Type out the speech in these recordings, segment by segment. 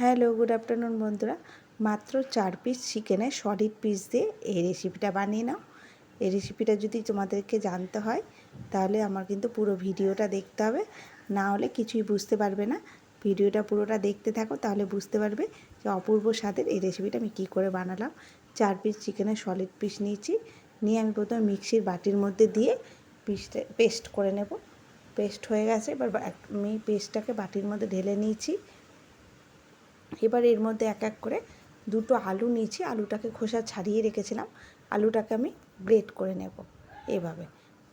Hello good afternoon বন্ধুরা। মাত্র চার পিস চিকেনে সলিড পিস দিয়ে এই রেসিপিটা বানিয়ে নাও। এই রেসিপিটা যদি তোমাদেরকে জানতে হয়, তাহলে আমার কিন্তু পুরো ভিডিওটা দেখতে হবে। না হলে কিছুই বুঝতে পারবে না। ভিডিওটা পুরোটা দেখতে থাকো, তাহলে বুঝতে পারবে যে অপূর্ব স্বাদের এই রেসিপিটা আমি কী করে বানালাম। চার পিস চিকেনের সলিড পিস নিয়েছি। নিয়ে আমি প্রথমে মিক্সির বাটির মধ্যে দিয়ে পিসটা পেস্ট করে নেব। পেস্ট হয়ে গেছে, এবার আমি পেস্টটাকে বাটির মধ্যে ঢেলে নিয়েছি। এবার এর মধ্যে এক এক করে দুটো আলু নিয়েছি। আলুটাকে খোসা ছাড়িয়ে রেখেছিলাম। আলুটাকে আমি গ্রেট করে নেব এভাবে।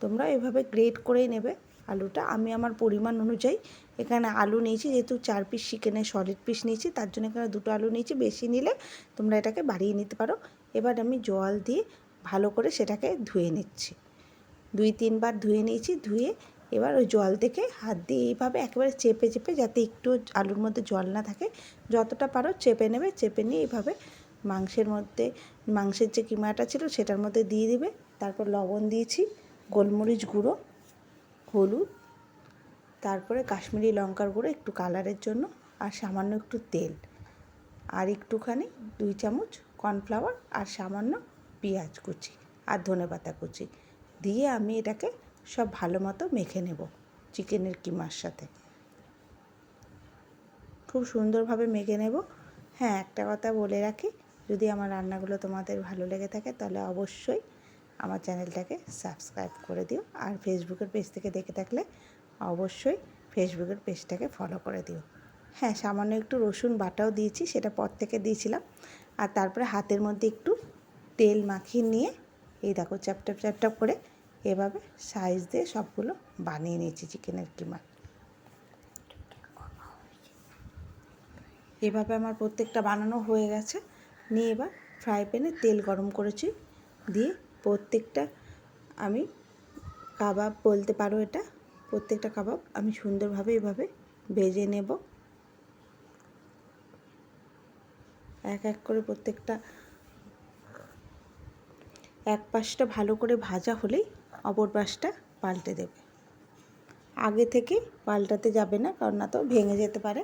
তোমরা এভাবে গ্রেট করেই নেবে আলুটা। আমি আমার পরিমাণ অনুযায়ী এখানে আলু নিয়েছি, যেহেতু চার পিস চিকেনে সলিড পিস নিয়েছি, তার জন্য এখানে দুটো আলু নিয়েছি। বেশি নিলে তোমরা এটাকে বাড়িয়ে নিতে পারো। এবার আমি জল দিয়ে ভালো করে সেটাকে ধুয়ে নিচ্ছি। দুই তিনবার ধুয়ে নিয়েছি। ধুয়ে এবার ওই জল থেকে হাত দিয়ে এইভাবে একেবারে চেপে চেপে যাতে একটু আলুর মধ্যে জল না থাকে, যতটা পারো চেপে নেবে, চেপে নিয়ে এইভাবে মাংসের মধ্যে, মাংসের যে কিমাটা ছিল সেটার মধ্যে দিয়ে দিবে। তারপর লবণ দিয়েছি, গোলমরিচ গুঁড়ো, হলুদ, তারপরে কাশ্মীরি লঙ্কার গুঁড়ো একটু কালারের জন্য, আর সামান্য একটু তেল। আর একটুখানি দুই চামচ কর্নফ্লাওয়ার আর সামান্য পেঁয়াজ কুচি আর ধনে পাতা কুচি। দিয়ে আমি এটাকে সব ভালো মতো মেখে নেব চিকেনের কিমার সাথে। খুব সুন্দরভাবে মেখে নেব। হ্যাঁ একটা কথা বলে রাখি, যদি আমার রান্নাগুলো তোমাদের ভালো লেগে থাকে তাহলে অবশ্যই আমার চ্যানেলটাকে সাবস্ক্রাইব করে দিও আর ফেসবুকের পেজ থেকে দেখে থাকলে অবশ্যই ফেসবুকের পেজটাকে ফলো করে দিও। হ্যাঁ সামান্য একটু রসুন বাটাও দিয়েছি, সেটা পর থেকে দিয়েছিলাম। আর তারপরে হাতের মধ্যে একটু তেল মাখিয়ে নিয়ে এই দেখো চ্যাপটাপ চ্যাপটাপ করে এভাবে সাইজ দিয়ে সবগুলো বানিয়ে নিয়েছি চিকেনের কিমা। এভাবে আমার প্রত্যেকটা বানানো হয়ে গেছে। নিয়ে এবার ফ্রাই প্যানে তেল গরম করেছি। দিয়ে প্রত্যেকটা আমি কাবাব বলতে পারো এটা, প্রত্যেকটা কাবাব আমি সুন্দরভাবে এভাবে ভেজে নেব। এক এক করে প্রত্যেকটা, এক পাশটা ভালো করে ভাজা হলেই অপর পাশটা পাল্টে দেবে। আগে থেকে পাল্টাতে যাবে না, কারণ না তো ভেঙে যেতে পারে।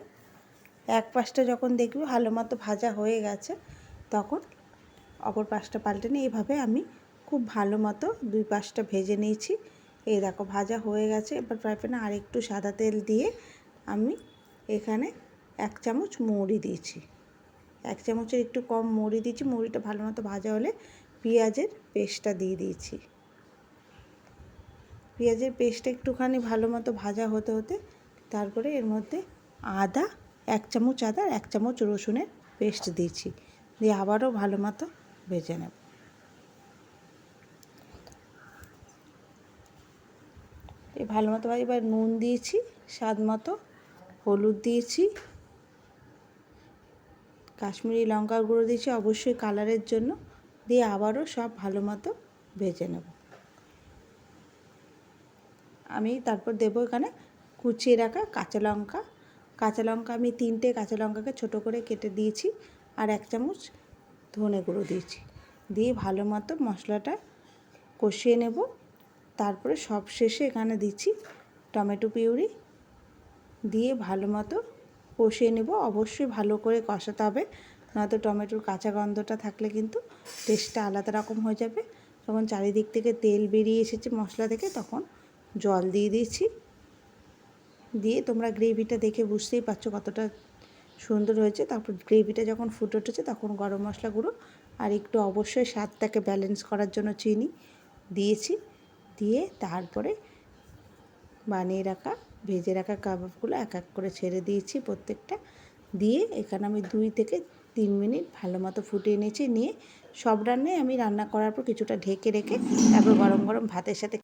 এক পাশটা যখন দেখবে ভালো মতো ভাজা হয়ে গেছে, তখন অপর পাশটা পাল্টে নিয়ে এইভাবে আমি খুব ভালো মতো দুই পাশটা ভেজে নিয়েছি। এই দেখো ভাজা হয়ে গেছে, এবার ফ্রাই প্যানে আর একটু সাদা তেল দিয়ে আমি এখানে এক চামচ মৌরি দিয়েছি। এক চামচের একটু কম মৌরি দিয়েছি মৌরিটা ভালো মতো ভাজা হলে পেঁয়াজের পেস্টটা দিয়ে দিয়েছি। পেঁয়াজের পেস্টটা একটুখানি ভালো মতো ভাজা হতে হতে তারপরে এর মধ্যে আদা, এক চামচ আদা এক চামচ রসুনের পেস্ট দিয়েছি। দিয়ে আবারও ভালো মতো ভেজে নেব। এই ভালো মতো এবার নুন দিয়েছি, স্বাদ মতো হলুদ দিয়েছি, কাশ্মীরি লঙ্কার গুঁড়ো দিয়েছি অবশ্যই কালারের জন্য। দিয়ে আবারও সব ভালো মতো ভেজে নেব। আমি তারপর দেবো এখানে কুচিয়ে রাখা কাঁচা লঙ্কা। কাঁচা লঙ্কা আমি তিনটে কাঁচা লঙ্কাকে ছোটো করে কেটে দিয়েছি আর এক চামচ ধনে গুঁড়ো দিয়েছি। দিয়ে ভালো মতো মশলাটা কষিয়ে নেব। তারপরে সব শেষে এখানে দিচ্ছি টমেটো পিউরি। দিয়ে ভালো মতো কষিয়ে নেব। অবশ্যই ভালো করে কষাতে হবে, নয়তো টমেটোর কাঁচা গন্ধটা থাকলে কিন্তু টেস্টটা আলাদা রকম হয়ে যাবে। যখন চারিদিক থেকে তেল বেরিয়ে এসেছে মশলা থেকে, তখন জল দিয়ে দিয়েছি। দিয়ে তোমরা গ্রেভিটা দেখে বুঝতেই পারছ কতটা সুন্দর হয়েছে। তারপর গ্রেভিটা যখন ফুটে উঠেছে তখন গরম মশলা গুঁড়ো আর একটু অবশ্যই স্বাদটাকে ব্যালেন্স করার জন্য চিনি দিয়েছি। দিয়ে তারপরে বানিয়ে রাখা, ভেজে রাখা কাবাবগুলো এক এক করে ছেড়ে দিয়েছি প্রত্যেকটা। দিয়ে এখানে আমি দুই থেকে তিন মিনিট ভালো মতো ফুটিয়ে নিয়েছি। নিয়ে সব রান্নায় আমি রান্না করার পর কিছুটা ঢেকে রেখে তারপর গরম গরম ভাতের সাথে